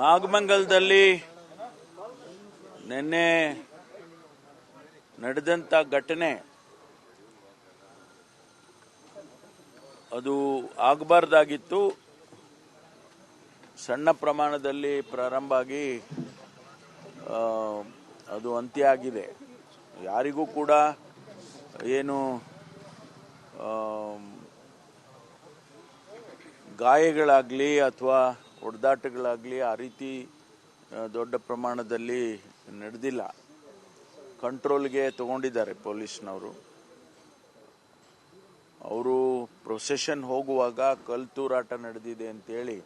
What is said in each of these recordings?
ನಾಗಮಂಗಲದಲ್ಲಿ ನಿನ್ನೆ ನಡೆದಂತ ಘಟನೆ. ಅದು ಆಗಬಾರ್ದಾಗಿತ್ತು. ಸಣ್ಣ ಪ್ರಮಾಣದಲ್ಲಿ ಪ್ರಾರಂಭ ಆಗಿ ಅದು ಅಂತ್ಯ ಆಗಿದೆ ಯಾರಿಗೂ ಕೂಡ ಏನು ಗಾಯಗಳಾಗಲಿ ಅಥವಾ ಹೊಡೆದಾಟಗಳಾಗಲಿ ಆ ರೀತಿ ದೊಡ್ಡ ಪ್ರಮಾಣದಲ್ಲಿ ನಡೆದಿಲ್ಲ. ಕಂಟ್ರೋಲ್ಗೆ ತಗೊಂಡಿದ್ದಾರೆ ಪೊಲೀಸ್ನವರು. ಅವರು ಪ್ರೊಸೆಷನ್ ಹೋಗುವಾಗ ಕಲ್ ತೂರಾಟ ನಡೆದಿದೆ ಅಂತೇಳಿ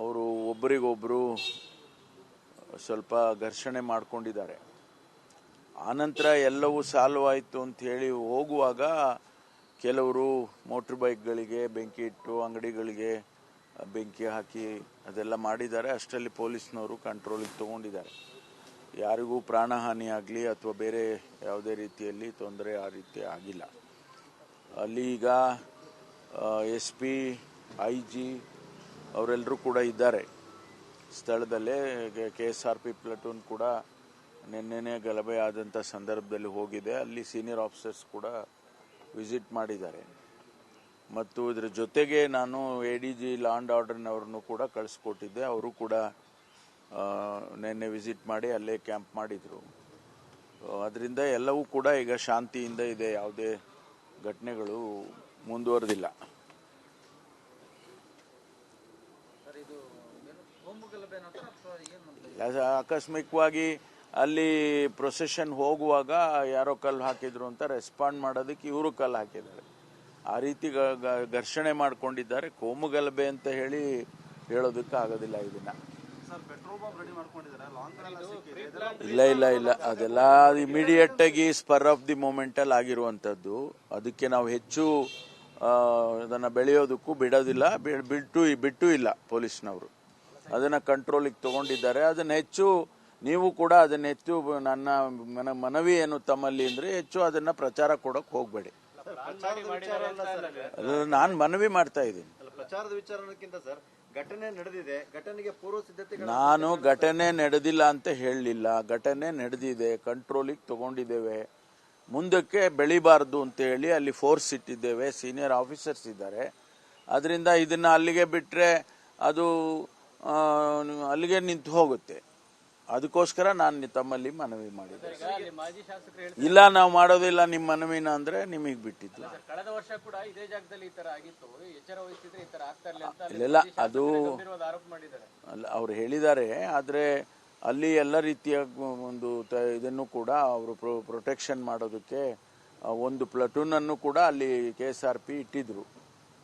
ಅವರು ಒಬ್ಬರಿಗೊಬ್ಬರು ಸ್ವಲ್ಪ ಘರ್ಷಣೆ ಮಾಡಿಕೊಂಡಿದ್ದಾರೆ. ಆನಂತರ ಎಲ್ಲವೂ ಸಾಲ್ವ್ ಆಯಿತು ಅಂತ ಹೇಳಿ ಹೋಗುವಾಗ ಕೆಲವರು ಮೋಟ್ರ್ ಬೈಕ್ಗಳಿಗೆ ಬೆಂಕಿ ಇಟ್ಟು ಅಂಗಡಿಗಳಿಗೆ ಬೆಂಕಿ ಹಾಕಿ ಅದೆಲ್ಲ ಮಾಡಿದ್ದಾರೆ. ಅಷ್ಟರಲ್ಲಿ ಪೊಲೀಸ್ನವರು ಕಂಟ್ರೋಲಿಗೆ ತಗೊಂಡಿದ್ದಾರೆ. ಯಾರಿಗೂ ಪ್ರಾಣಹಾನಿ ಆಗಲಿ ಅಥವಾ ಬೇರೆ ಯಾವುದೇ ರೀತಿಯಲ್ಲಿ ತೊಂದರೆ ಆ ರೀತಿ ಆಗಿಲ್ಲ. ಅಲ್ಲಿ ಈಗ ಎಸ್ ಪಿ ಐ ಜಿ ಅವರೆಲ್ಲರೂ ಕೂಡ ಇದ್ದಾರೆ. ಸ್ಥಳದಲ್ಲೇ K S R P platoon ಕೂಡ ನಿನ್ನೆನೆ ಗಲಭೆ ಆದಂಥ ಸಂದರ್ಭದಲ್ಲಿ ಹೋಗಿದೆ. ಅಲ್ಲಿ ಸೀನಿಯರ್ ಆಫೀಸರ್ಸ್ ಕೂಡ ವಿಸಿಟ್ ಮಾಡಿದ್ದಾರೆ. ಮತ್ತು ಇದರ ಜೊತೆಗೆ ನಾನು A D G law and ಆರ್ಡರ್ನವ್ರನ್ನು ಕೂಡ ಕಳಿಸ್ಕೊಟ್ಟಿದ್ದೆ. ಅವರು ಕೂಡ ನಿನ್ನೆ ವಿಸಿಟ್ ಮಾಡಿ ಅಲ್ಲೇ ಕ್ಯಾಂಪ್ ಮಾಡಿದರು. ಅದರಿಂದ ಎಲ್ಲವೂ ಕೂಡ ಈಗ ಶಾಂತಿಯಿಂದ ಇದೆ. ಯಾವುದೇ ಘಟನೆಗಳು ಮುಂದುವರೆದಿಲ್ಲ. ಅಕಸ್ಮಿಕವಾಗಿ ಆಕಸ್ಮಿಕವಾಗಿ ಅಲ್ಲಿ ಪ್ರೊಸೆಷನ್ ಹೋಗುವಾಗ ಯಾರೋ ಕಲ್ಲು ಹಾಕಿದ್ರು ಅಂತ ರೆಸ್ಪಾಂಡ್ ಮಾಡೋದಕ್ಕೆ ಇವರು ಕಲ್ಲು ಹಾಕಿದ್ದಾರೆ. ಆ ರೀತಿ ಘರ್ಷಣೆ ಮಾಡ್ಕೊಂಡಿದ್ದಾರೆ. ಕೋಮು ಗಲಭೆ ಅಂತ ಹೇಳಿ ಹೇಳೋದಕ್ಕೆ ಆಗೋದಿಲ್ಲ ಇದನ್ನ ಇಲ್ಲ ಇಲ್ಲ ಇಲ್ಲ. ಅದೆಲ್ಲ ಇಮಿಡಿಯೇಟ್ ಆಗಿ ಸ್ಪರ್ ಆಫ್ ದಿ ಮೂಮೆಂಟ್ ಅಲ್ಲಿ ಆಗಿರುವಂತದ್ದು ಅದಕ್ಕೆ ನಾವು ಹೆಚ್ಚು ಅದನ್ನ ಬೆಳೆಯೋದಕ್ಕೂ ಬಿಡೋದಿಲ್ಲ. ಬಿಟ್ಟು ಬಿಟ್ಟು ಇಲ್ಲ ಪೊಲೀಸ್ನವರು. ಅದನ್ನ ಕಂಟ್ರೋಲಿಗೆ ತಗೊಂಡಿದ್ದಾರೆ. ಅದನ್ನ ಹೆಚ್ಚು ನೀವು ಕೂಡ ಅದನ್ನ ಹೆಚ್ಚು ನನ್ನ ಮನ- ಮನವಿ ಏನು ತಮ್ಮಲ್ಲಿ ಅಂದ್ರೆ ಹೆಚ್ಚು ಅದನ್ನ ಪ್ರಚಾರ ಕೊಡಕ್ ಹೋಗ್ಬೇಡಿ. ನಾನು ಮನವಿ ಮಾಡ್ತಾ ಇದ್ದೀನಿ. ಪ್ರಚಾರದ ವಿಚಾರ ಸರ್ ಘಟನೆ ನಡೆದಿದೆ ಘಟನೆಗೆ ಪೂರ್ವ ಸಿದ್ಧತೆಗಳು ನಾನು ಘಟನೆ ನಡೆದಿಲ್ಲ ಅಂತ ಹೇಳಲಿಲ್ಲ. ಘಟನೆ ನಡೆದಿದೆ ಕಂಟ್ರೋಲಿಗೆ ತಗೊಂಡಿದ್ದೇವೆ. ಮುಂದಕ್ಕೆ ಬೆಳಿಬಾರ್ದು ಅಂತ ಹೇಳಿ ಅಲ್ಲಿ ಫೋರ್ಸ್ ಇಟ್ಟಿದ್ದೇವೆ. ಸೀನಿಯರ್ ಆಫೀಸರ್ಸ್ ಇದ್ದಾರೆ. ಅದರಿಂದ ಇದನ್ನ ಅಲ್ಲಿಗೆ ಬಿಟ್ಟರೆ ಅದು ಅಲ್ಲಿಗೆ ನಿಂತು ಹೋಗುತ್ತೆ. ಅದಕ್ಕೋಸ್ಕರ ನಾನು ತಮ್ಮಲ್ಲಿ ಮನವಿ ಮಾಡಿದ್ದೆ ಇಲ್ಲ ನಾವು ಮಾಡೋದಿಲ್ಲ ನಿಮ್ಮ ಮನವಿನ ಅಂದ್ರೆ ನಿಮಗೆ ಬಿಟ್ಟಿದ್ದು. ಕಳೆದ ವರ್ಷ ಕೂಡ ಇದೇ ಜಾಗದಲ್ಲಿ ಈ ತರ ಆಗಿತ್ತು. ಎಚ್ಚರ ವಹಿಸಿದ್ರೆ ಈ ತರ ಆಗ್ತಾ ಇರ್ಲಿಲ್ಲ ಇಲ್ಲ ಅದು ಗಂಭೀರವಾದ ಆರೋಪ ಮಾಡಿದ್ದಾರೆ. ಅಲ್ಲ ಅವ್ರು ಹೇಳಿದ್ದಾರೆ ಆದರೆ ಅಲ್ಲಿ ಎಲ್ಲ ರೀತಿಯ ಒಂದು ಇದನ್ನು ಕೂಡ ಅವರು ಪ್ರೊಟೆಕ್ಷನ್ ಮಾಡೋದಕ್ಕೆ ಒಂದು ಪ್ಲಟೂನ್ ಅನ್ನು ಕೂಡ ಅಲ್ಲಿ ಕೆ ಎಸ್ ಆರ್ ಪಿ ಇಟ್ಟಿದ್ರು.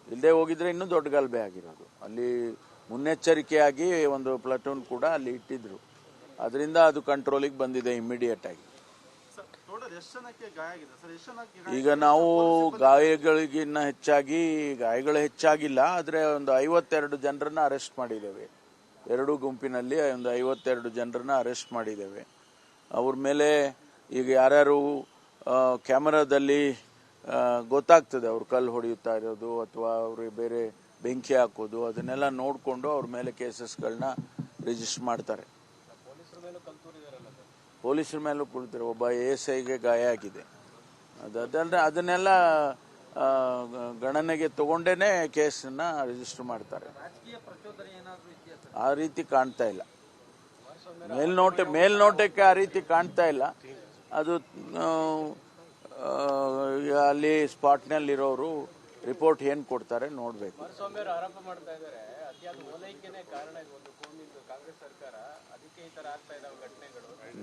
ಇಲ್ಲದೆ ಹೋಗಿದ್ರೆ ಇನ್ನೂ ದೊಡ್ಡ ಗಲಭೆ ಆಗಿರೋದು. ಅಲ್ಲಿ ಮುನ್ನೆಚ್ಚರಿಕೆಯಾಗಿ ಒಂದು ಪ್ಲಟೂನ್ ಕೂಡ ಅಲ್ಲಿ ಇಟ್ಟಿದ್ರು. ಅದರಿಂದ ಅದು ಕಂಟ್ರೋಲಿಗೆ ಬಂದಿದೆ ಇಮಿಡಿಯೇಟ್ ಆಗಿ. ಈಗ ನಾವು ಗಾಯಗಳಿಗಿನ್ನ ಹೆಚ್ಚಾಗಿ ಗಾಯಗಳು ಹೆಚ್ಚಾಗಿಲ್ಲ ಆದರೆ ಒಂದು ಐವತ್ತೆರಡು ಜನರನ್ನ ಅರೆಸ್ಟ್ ಮಾಡಿದ್ದೇವೆ. ಎರಡು ಗುಂಪಿನಲ್ಲಿ ಒಂದು ಐವತ್ತೆರಡು ಜನರನ್ನ ಅರೆಸ್ಟ್ ಮಾಡಿದ್ದೇವೆ. ಅವ್ರ ಮೇಲೆ ಈಗ ಯಾರ್ಯಾರು ಕ್ಯಾಮರಾದಲ್ಲಿ ಗೊತ್ತಾಗ್ತದೆ ಅವ್ರು ಕಲ್ಲು ಹೊಡೆಯುತ್ತಾ ಇರೋದು ಅಥವಾ ಅವರು ಬೇರೆ ಬೆಂಕಿ ಹಾಕೋದು ಅದನ್ನೆಲ್ಲ ನೋಡಿಕೊಂಡು ಅವ್ರ ಮೇಲೆ ಕೇಸಸ್ಗಳನ್ನ ರಿಜಿಸ್ಟರ್ ಮಾಡ್ತಾರೆ. ಪೊಲೀಸರ ಮೇಲೂ ಕುಳಿತಾರೆ ಒಬ್ಬ ಎ ಎಸ್ ಐಗೆ ಗಾಯ ಆಗಿದೆ. ಅದು ಅದಲ್ಲದೆ ಅದನ್ನೆಲ್ಲ ಗಣನೆಗೆ ತಗೊಂಡೇನೆ ಕೇಸನ್ನ ರಿಜಿಸ್ಟರ್ ಮಾಡ್ತಾರೆ. ಆ ರೀತಿ ಕಾಣ್ತಾ ಇಲ್ಲ. ಮೇಲ್ನೋಟ, ಮೇಲ್ನೋಟಕ್ಕೆ ಆ ರೀತಿ ಕಾಣ್ತಾ ಇಲ್ಲ. ಅದು ಅಲ್ಲಿ ಸ್ಪಾಟ್ನಲ್ಲಿರೋರು ರಿಪೋರ್ಟ್ ಏನ್ ಕೊಡ್ತಾರೆ ನೋಡ್ಬೇಕು.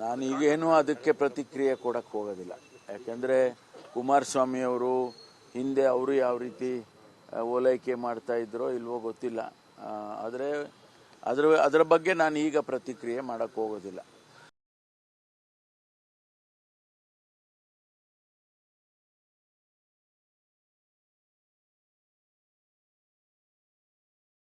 ನಾನು ಈಗೇನು ಅದಕ್ಕೆ ಪ್ರತಿಕ್ರಿಯೆ ಕೊಡಕ್ಕೆ ಹೋಗೋದಿಲ್ಲ. ಯಾಕಂದ್ರೆ ಕುಮಾರಸ್ವಾಮಿ ಅವರು ಹಿಂದೆ ಅವರು ಯಾವ ರೀತಿ ಓಲೈಕೆ ಮಾಡ್ತಾ ಇದ್ರೋ ಇಲ್ವೋ ಗೊತ್ತಿಲ್ಲ. ಆದರೆ ಅದ್ರ, ಅದರ ಬಗ್ಗೆ ನಾನು ಈಗ ಪ್ರತಿಕ್ರಿಯೆ ಮಾಡೋಕ್ಕೆ ಹೋಗೋದಿಲ್ಲ.